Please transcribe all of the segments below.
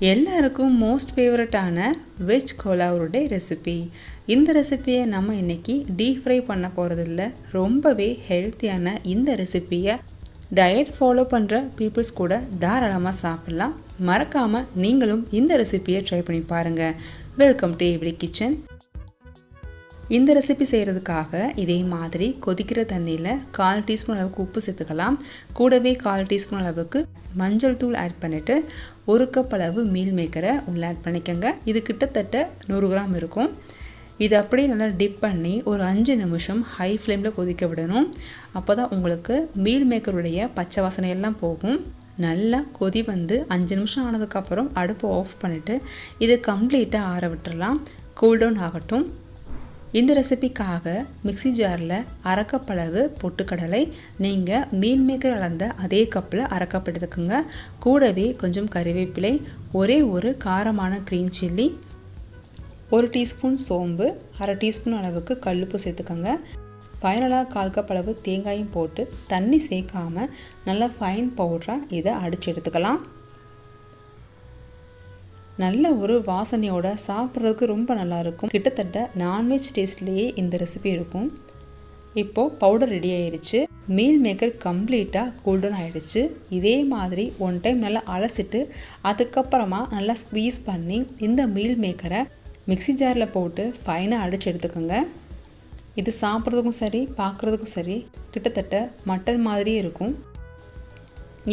எல்லாருக்கும் மோஸ்ட் ஃபேவரட்டான veg கோலாவுடைய recipe இந்த ரெசிப்பியை நம்ம இன்னைக்கு டீப் ஃப்ரை பண்ண போகிறதில்ல ரொம்பவே ஹெல்த்தியான இந்த ரெசிப்பியை டயட் ஃபாலோ பண்ணுற பீப்புள்ஸ் கூட தாராளமாக சாப்பிட்லாம். மறக்காமல் நீங்களும் இந்த ரெசிப்பியை ட்ரை பண்ணி பாருங்கள் வெல்கம் டு எவ்ரி கிச்சன் இந்த ரெசிபி செய்கிறதுக்காக இதே மாதிரி கொதிக்கிற தண்ணியில் கால் டீஸ்பூன் அளவுக்கு உப்பு சேர்த்துக்கலாம். கூடவே கால் டீஸ்பூன் அளவுக்கு மஞ்சள் தூள் ஆட் பண்ணிவிட்டு ஒரு கப் அளவு மீல் மேக்கரை உள்ளே ஆட் பண்ணிக்கோங்க. இது கிட்டத்தட்ட நூறு கிராம் இருக்கும். இது அப்படியே நல்லா டிப் பண்ணி ஒரு அஞ்சு நிமிஷம் ஹை ஃப்ளேமில் கொதிக்க விடணும். அப்போ தான் உங்களுக்கு மீல் மேக்கருடைய பச்சை வாசனை எல்லாம் போகும். நல்லா கொதி வந்து அஞ்சு நிமிஷம் ஆனதுக்கப்புறம் அடுப்பை ஆஃப் பண்ணிவிட்டு இது கம்ப்ளீட்டாக ஆற விட்டுறலாம். கூல்டவுன் ஆகட்டும். இந்த ரெசிபிக்காக மிக்சி ஜாரில் அரைக்கப்பளவு பொட்டுக்கடலை நீங்கள் மீன் மேக்கர் அளந்த அதே கப்பில் அரைக்கப் எடுத்துக்கோங்க. கூடவே கொஞ்சம் கறிவேப்பிலை ஒரே ஒரு காரமான க்ரீன் சில்லி ஒரு டீஸ்பூன் சோம்பு அரை டீஸ்பூன் அளவுக்கு கல்லுப்பு சேர்த்துக்கோங்க. ஃபைனலாக கால் கப் அளவு தேங்காயும் போட்டு தண்ணி சேர்க்காமல் நல்லா ஃபைன் பவுடராக இதை அடித்து எடுத்துக்கலாம். நல்ல ஒரு வாசனையோட சாப்பிட்றதுக்கு ரொம்ப நல்லாயிருக்கும். கிட்டத்தட்ட நான்வெஜ் டேஸ்ட்லேயே இந்த ரெசிபி இருக்கும். இப்போது பவுடர் ரெடி ஆயிடுச்சு மீல் மேக்கர் கம்ப்ளீட்டாக கூல்டன் ஆகிடுச்சு இதே மாதிரி ஒன் டைம் நல்லா அலசிட்டு அதுக்கப்புறமா நல்லா ஸ்க்வீஸ் பண்ணி இந்த மீல் மேக்கரை மிக்சி ஜாரில் போட்டு ஃபைனாக அடித்து எடுத்துக்கோங்க. இது சாப்பிட்றதுக்கும் சரி பார்க்குறதுக்கும் சரி கிட்டத்தட்ட மட்டன் மாதிரியே இருக்கும்.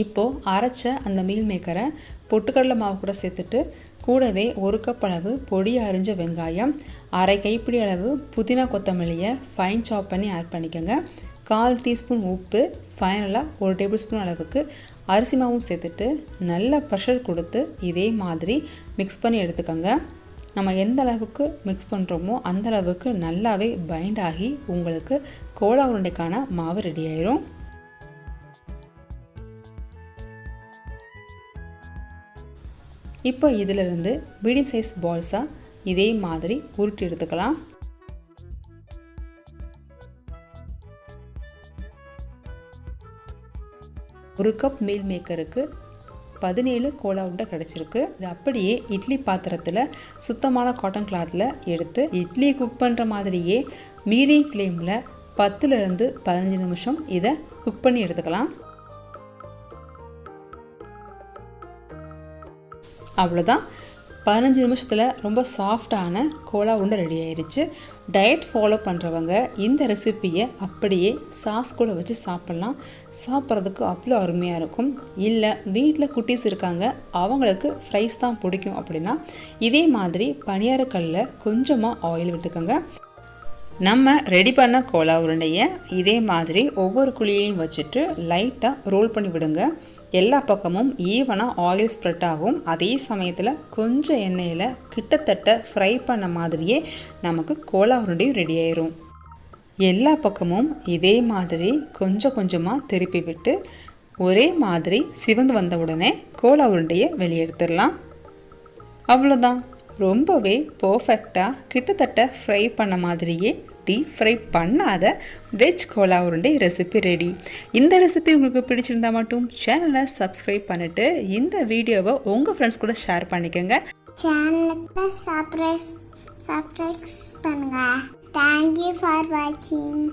இப்போது அரைச்ச அந்த மீல் மேக்கரை பொட்டுக்கடலை மாவு கூட சேர்த்துட்டு கூடவே ஒரு கப் அளவு பொடி அரிஞ்ச வெங்காயம் அரை கைப்பிடி அளவு புதினா கொத்தமல்லியை ஃபைன் சாப் பண்ணி ஆட் பண்ணிக்கோங்க. கால் டீஸ்பூன் உப்பு ஃபைனலாக ஒரு டேபிள் ஸ்பூன் அளவுக்கு அரிசி மாவும் சேர்த்துட்டு நல்ல ப்ரெஷர் கொடுத்து இதே மாதிரி மிக்ஸ் பண்ணி எடுத்துக்கோங்க. நம்ம எந்த அளவுக்கு மிக்ஸ் பண்ணுறோமோ அந்த அளவுக்கு நல்லாவே பைண்ட் ஆகி உங்களுக்கு கோலா உருண்டைக்கான மாவு ரெடி ஆயிரும். இப்போ இதிலிருந்து மீடியம் சைஸ் பால்ஸாக இதே மாதிரி உருட்டி எடுத்துக்கலாம். ஒரு கப் மீல் மேக்கருக்கு பதினேழு கோலா உண்டை கிடச்சிருக்கு. இது அப்படியே இட்லி பாத்திரத்தில் சுத்தமான காட்டன் கிளாத்தில் எடுத்து இட்லி குக் பண்ணுற மாதிரியே மீடியம் ஃப்ளேமில் பத்துலேருந்து பதினஞ்சு நிமிஷம் இதை குக் பண்ணி எடுத்துக்கலாம். அவ்வளோதான் பதினஞ்சு நிமிஷத்தில் ரொம்ப சாஃப்டான கோலா உருண்டை ரெடி ஆயிடுச்சு டயட் ஃபாலோ பண்ணுறவங்க இந்த ரெசிப்பியை அப்படியே சாஸ் கூட வச்சு சாப்பிட்லாம். சாப்பிட்றதுக்கு அவ்வளோ அருமையாக இருக்கும். இல்லை வீட்டில் குட்டீஸ் இருக்காங்க அவங்களுக்கு ஃப்ரைஸ் தான் பிடிக்கும் அப்படின்னா இதே மாதிரி பனியாரக்கல்லில் கொஞ்சமாக ஆயில் விட்டுக்கோங்க. நம்ம ரெடி பண்ண கோலா உருண்டையை இதே மாதிரி ஒவ்வொரு குழியையும் வச்சுட்டு லைட்டாக ரோல் பண்ணி விடுங்க. எல்லா பக்கமும் ஈவனாக ஆயில் ஸ்ப்ரெட் ஆகும். அதே சமயத்தில் கொஞ்சம் எண்ணெயில் கிட்டத்தட்ட ஃப்ரை பண்ண மாதிரியே நமக்கு கோலா உருண்டையும் ரெடி ஆயிரும். எல்லா பக்கமும் இதே மாதிரி கொஞ்சம் கொஞ்சமாக திருப்பி விட்டு ஒரே மாதிரி சிவந்து வந்த உடனே கோலா உருண்டையை வெளியெடுத்துடலாம். அவ்வளோதான் ரொம்பவே பர்ஃபெக்டாக கிட்டத்தட்ட ஃப்ரை பண்ண மாதிரியே டீப் ஃப்ரை பண்ணாத வெஜ் கோலா உருண்டை ரெசிபி ரெடி இந்த ரெசிபி உங்களுக்கு பிடிச்சிருந்தா மட்டும் சேனலை சப்ஸ்கிரைப் பண்ணிவிட்டு இந்த வீடியோவை உங்கள் ஃப்ரெண்ட்ஸ் கூட ஷேர் பண்ணிக்கோங்க. சேனலுக்கு சப்ரைஸ் சப்ரைஸ் பண்ணுங்கள் தேங்க்யூ ஃபார் வாட்சிங்